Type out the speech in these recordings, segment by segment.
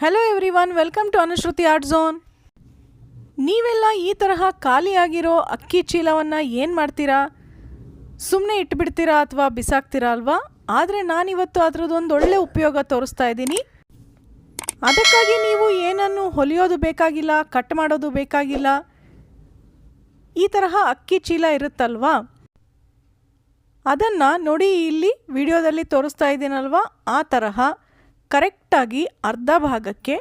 Hello everyone welcome to Anushruti art zone ನೀವೆಲ್ಲ ಈ ತರಹ ಖಾಲಿಯಾಗಿರೋ ಅಕ್ಕಿ ಚೀಲವನ್ನು ಏನು ಮಾಡ್ತೀರಾ? ಸುಮ್ಮನೆ ಇಟ್ಬಿಡ್ತೀರಾ ಅಥವಾ ಬಿಸಾಕ್ತೀರಾ ಅಲ್ವಾ? ಆದರೆ ನಾನಿವತ್ತು ಅದರದ್ದೊಂದು ಒಳ್ಳೆ ಉಪಯೋಗ ತೋರಿಸ್ತಾ ಇದ್ದೀನಿ. ಅದಕ್ಕಾಗಿ ನೀವು ಏನನ್ನು ಹೊಲಿಯೋದು ಬೇಕಾಗಿಲ್ಲ, ಕಟ್ ಮಾಡೋದು ಬೇಕಾಗಿಲ್ಲ, ಈ ತರಹ ಅಕ್ಕಿ ಚೀಲ ಇರುತ್ತಲ್ವಾ? ಅದನ್ನು ನೋಡಿ ಇಲ್ಲಿ ವಿಡಿಯೋದಲ್ಲಿ ತೋರಿಸ್ತಾ ಇದ್ದೀನಲ್ವಾ? ಆ ತರಹ. ಕರೆಕ್ಟಾಗಿ ಅರ್ಧ ಭಾಗಕ್ಕೆ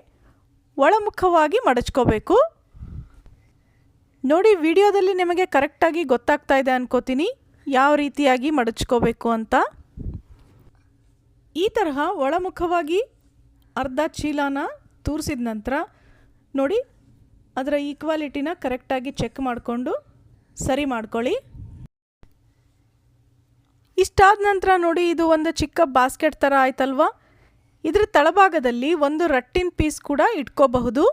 ಒಳಮುಖವಾಗಿ ಮಡಚ್ಕೋಬೇಕು. ನೋಡಿ, ವಿಡಿಯೋದಲ್ಲಿ ನಿಮಗೆ ಕರೆಕ್ಟಾಗಿ ಗೊತ್ತಾಗ್ತಾ ಇದೆ ಅನ್ಕೋತೀನಿ. ಯಾವ ರೀತಿಯಾಗಿ ಮಡಚ್ಕೋಬೇಕು ಅಂತ. ಈ ತರಹ ಒಳಮುಖವಾಗಿ ಅರ್ಧ ಚೀಲನ ತೂರಿಸಿದ ನಂತರ ನೋಡಿ, ಅದರ ಈಕ್ವಾಲಿಟಿನ ಕರೆಕ್ಟಾಗಿ ಚೆಕ್ ಮಾಡಿಕೊಂಡು ಸರಿ ಮಾಡ್ಕೊಳ್ಳಿ. ಇಷ್ಟಾದ ನಂತರ ನೋಡಿ, ಇದು ಒಂದು ಚಿಕ್ಕ ಬಾಸ್ಕೆಟ್ ಥರ ಆಯ್ತಲ್ವಾ? ಇದ್ರ ತಳಭಾಗದಲ್ಲಿ ಒಂದು ರಟ್ಟಿನ ಪೀಸ್ ಕೂಡ ಇಟ್ಕೋಬಹುದು.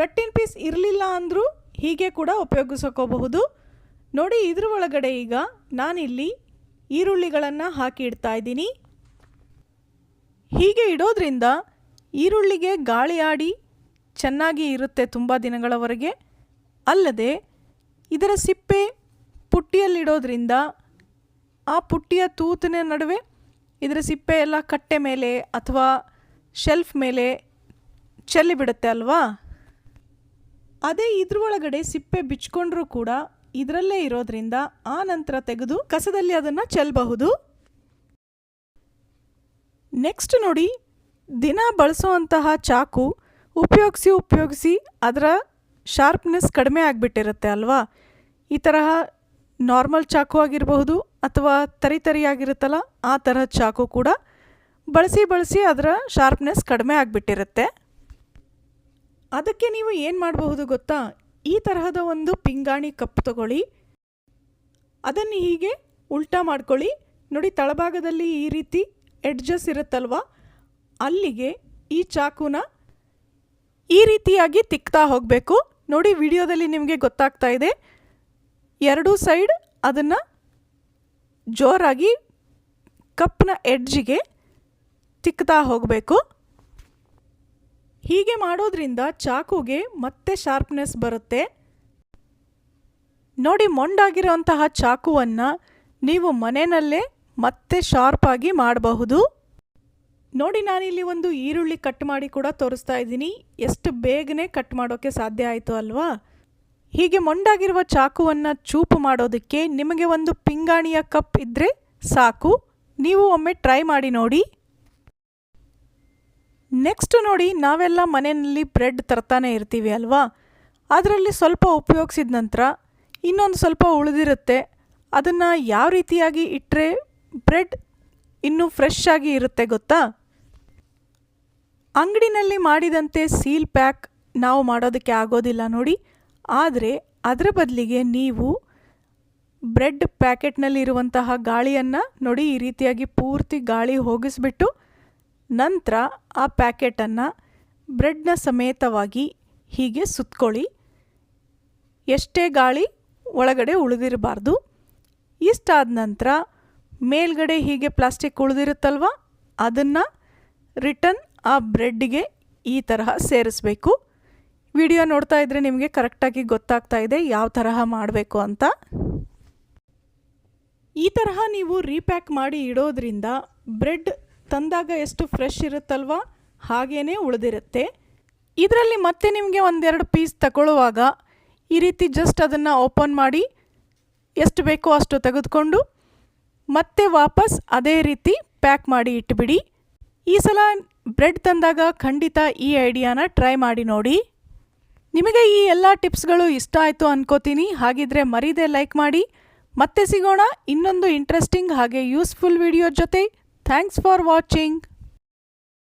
ರಟ್ಟಿನ ಪೀಸ್ ಇರಲಿಲ್ಲ ಅಂದರೂ ಹೀಗೆ ಕೂಡ ಉಪಯೋಗಿಸ್ಕೋಬಹುದು. ನೋಡಿ ಇದ್ರ ಒಳಗಡೆ ಈಗ ನಾನಿಲ್ಲಿ ಈರುಳ್ಳಿಗಳನ್ನು ಹಾಕಿ ಇಡ್ತಾ ಇದ್ದೀನಿ. ಹೀಗೆ ಇಡೋದ್ರಿಂದ ಈರುಳ್ಳಿಗೆ ಗಾಳಿ ಆಡಿ ಚೆನ್ನಾಗಿ ಇರುತ್ತೆ ತುಂಬ ದಿನಗಳವರೆಗೆ. ಅಲ್ಲದೆ ಇದರ ಸಿಪ್ಪೆ ಪುಟ್ಟಿಯಲ್ಲಿಡೋದ್ರಿಂದ ಆ ಪುಟ್ಟಿಯ ತೂತಿನ ನಡುವೆ ಇದರ ಸಿಪ್ಪೆ ಎಲ್ಲ ಕಟ್ಟೆ ಮೇಲೆ ಅಥವಾ ಶೆಲ್ಫ್ ಮೇಲೆ ಚೆಲ್ಲಿಬಿಡುತ್ತೆ ಅಲ್ವಾ? ಅದೇ ಇದ್ರೊಳಗಡೆ ಸಿಪ್ಪೆ ಬಿಚ್ಕೊಂಡ್ರೂ ಕೂಡ ಇದರಲ್ಲೇ ಇರೋದ್ರಿಂದ ಆ ನಂತರ ತೆಗೆದು ಕಸದಲ್ಲಿ ಅದನ್ನು ಚೆಲ್ಲಬಹುದು ನೆಕ್ಸ್ಟ್ ನೋಡಿ, ದಿನ ಬಳಸುವಂತಹ ಚಾಕು ಉಪಯೋಗಿಸಿ ಉಪಯೋಗಿಸಿ ಅದರ ಶಾರ್ಪ್ನೆಸ್ ಕಡಿಮೆ ಆಗಿಬಿಟ್ಟಿರುತ್ತೆ ಅಲ್ವಾ? ಈ ತರಹ ನಾರ್ಮಲ್ ಚಾಕು ಆಗಿರಬಹುದು ಅಥವಾ ತರಿ ತರಿಯಾಗಿರುತ್ತಲ್ಲ, ಆ ಥರ ಚಾಕು ಕೂಡ ಬಳಸಿ ಬಳಸಿ ಅದರ ಶಾರ್ಪ್ನೆಸ್ ಕಡಿಮೆ ಆಗಿಬಿಟ್ಟಿರುತ್ತೆ. ಅದಕ್ಕೆ ನೀವು ಏನು ಮಾಡಬಹುದು ಗೊತ್ತಾ? ಈ ತರಹದ ಒಂದು ಪಿಂಗಾಣಿ ಕಪ್ ತಗೊಳ್ಳಿ. ಅದನ್ನು ಹೀಗೆ ಉಲ್ಟಾ ಮಾಡ್ಕೊಳ್ಳಿ. ನೋಡಿ, ತಳಭಾಗದಲ್ಲಿ ಈ ರೀತಿ ಎಡ್ಜಸ್ ಇರುತ್ತಲ್ವ? ಅಲ್ಲಿಗೆ ಈ ಚಾಕುನ ಈ ರೀತಿಯಾಗಿ ತಿಕ್ತಾ ಹೋಗಬೇಕು. ನೋಡಿ, ವಿಡಿಯೋದಲ್ಲಿ ನಿಮಗೆ ಗೊತ್ತಾಗ್ತಾ ಇದೆ. ಎರಡೂ ಸೈಡ್ ಅದನ್ನು ಜೋರಾಗಿ ಕಪ್ನ ಎಡ್ಜಿಗೆ ತಿಕ್ತಾ ಹೋಗಬೇಕು. ಹೀಗೆ ಮಾಡೋದ್ರಿಂದ ಚಾಕುಗೆ ಮತ್ತೆ ಶಾರ್ಪ್ನೆಸ್ ಬರುತ್ತೆ. ನೋಡಿ ಮೊಂಡಾಗಿರೋಂತಹ ಚಾಕುವನ್ನು ನೀವು ಮನೆಯಲ್ಲೇ ಮತ್ತೆ ಶಾರ್ಪಾಗಿ ಮಾಡಬಹುದು. ನೋಡಿ ನಾನಿಲ್ಲಿ ಒಂದು ಈರುಳ್ಳಿ ಕಟ್ ಮಾಡಿ ಕೂಡ ತೋರಿಸ್ತಾ ಇದ್ದೀನಿ. ಎಷ್ಟು ಬೇಗನೆ ಕಟ್ ಮಾಡೋಕ್ಕೆ ಸಾಧ್ಯ ಆಯಿತು ಅಲ್ವಾ? ಹೀಗೆ ಮೊಂಡಾಗಿರುವ ಚಾಕುವನ್ನು ಚೂಪು ಮಾಡೋದಕ್ಕೆ ನಿಮಗೆ ಒಂದು ಪಿಂಗಾಣಿಯ ಕಪ್ ಇದ್ದರೆ ಸಾಕು. ನೀವು ಒಮ್ಮೆ ಟ್ರೈ ಮಾಡಿ ನೋಡಿ. ನೆಕ್ಸ್ಟ್ ನೋಡಿ, ನಾವೆಲ್ಲ ಮನೆಯಲ್ಲಿ ಬ್ರೆಡ್ ತರ್ತಾನೆ ಇರ್ತೀವಿ ಅಲ್ವಾ? ಅದರಲ್ಲಿ ಸ್ವಲ್ಪ ಉಪಯೋಗಿಸಿದ ನಂತರ ಇನ್ನೊಂದು ಸ್ವಲ್ಪ ಉಳಿದಿರುತ್ತೆ. ಅದನ್ನು ಯಾವ ರೀತಿಯಾಗಿ ಇಟ್ಟರೆ ಬ್ರೆಡ್ ಇನ್ನೂ ಫ್ರೆಶ್ ಆಗಿ ಇರುತ್ತೆ ಗೊತ್ತಾ? ಅಂಗಡಿನಲ್ಲಿ ಮಾಡಿದಂತೆ ಸೀಲ್ ಪ್ಯಾಕ್ ನಾವು ಮಾಡೋದಕ್ಕೆ ಆಗೋದಿಲ್ಲ ನೋಡಿ. ಆದರೆ ಅದರ ಬದಲಿಗೆ ನೀವು ಬ್ರೆಡ್ ಪ್ಯಾಕೆಟ್ನಲ್ಲಿರುವಂತಹ ಗಾಳಿಯನ್ನು ನೋಡಿ ಈ ರೀತಿಯಾಗಿ ಪೂರ್ತಿ ಗಾಳಿ ಹೋಗಿಸ್ಬಿಟ್ಟು ನಂತರ ಆ ಪ್ಯಾಕೆಟನ್ನು ಬ್ರೆಡ್ನ ಸಮೇತವಾಗಿ ಹೀಗೆ ಸುತ್ಕೊಳ್ಳಿ. ಎಷ್ಟೇ ಗಾಳಿ ಒಳಗಡೆ ಉಳಿದಿರಬಾರ್ದು. ಇಷ್ಟಾದ ನಂತರ ಮೇಲ್ಗಡೆ ಹೀಗೆ ಪ್ಲಾಸ್ಟಿಕ್ ಉಳಿದಿರುತ್ತಲ್ವ? ಅದನ್ನು ರಿಟರ್ನ್ ಆ ಬ್ರೆಡ್ಗೆ ಈ ತರಹ ಸೇರಿಸ್ಬೇಕು. ವಿಡಿಯೋ ನೋಡ್ತಾ ಇದ್ದರೆ ನಿಮಗೆ ಕರೆಕ್ಟಾಗಿ ಗೊತ್ತಾಗ್ತಾ ಇದೆ ಯಾವ ತರಹ ಮಾಡಬೇಕು ಅಂತ. ಈ ತರಹ ನೀವು ರೀಪ್ಯಾಕ್ ಮಾಡಿ ಇಡೋದ್ರಿಂದ ಬ್ರೆಡ್ ತಂದಾಗ ಎಷ್ಟು ಫ್ರೆಶ್ ಇರುತ್ತಲ್ವ? ಹಾಗೇ ಉಳಿದಿರುತ್ತೆ. ಇದರಲ್ಲಿ ಮತ್ತೆ ನಿಮಗೆ ಒಂದೆರಡು ಪೀಸ್ ತಗೊಳ್ಳುವಾಗ ಈ ರೀತಿ ಜಸ್ಟ್ ಅದನ್ನು ಓಪನ್ ಮಾಡಿ ಎಷ್ಟು ಬೇಕೋ ಅಷ್ಟು ತೆಗೆದುಕೊಂಡು ಮತ್ತೆ ವಾಪಸ್ ಅದೇ ರೀತಿ ಪ್ಯಾಕ್ ಮಾಡಿ ಇಟ್ಬಿಡಿ. ಈ ಸಲ ಬ್ರೆಡ್ ತಂದಾಗ ಖಂಡಿತ ಈ ಐಡಿಯಾನ ಟ್ರೈ ಮಾಡಿ ನೋಡಿ. ನಿಮಗೆ ಈ ಎಲ್ಲ ಟಿಪ್ಸ್ಗಳು ಇಷ್ಟ ಆಯಿತು ಅನ್ಕೋತೀನಿ. ಹಾಗಿದ್ರೆ ಮರೀದೆ ಲೈಕ್ ಮಾಡಿ. ಮತ್ತೆ ಸಿಗೋಣ ಇನ್ನೊಂದು ಇಂಟ್ರೆಸ್ಟಿಂಗ್ ಹಾಗೆ ಯೂಸ್ಫುಲ್ ವಿಡಿಯೋ ಜೊತೆ. Thanks for watching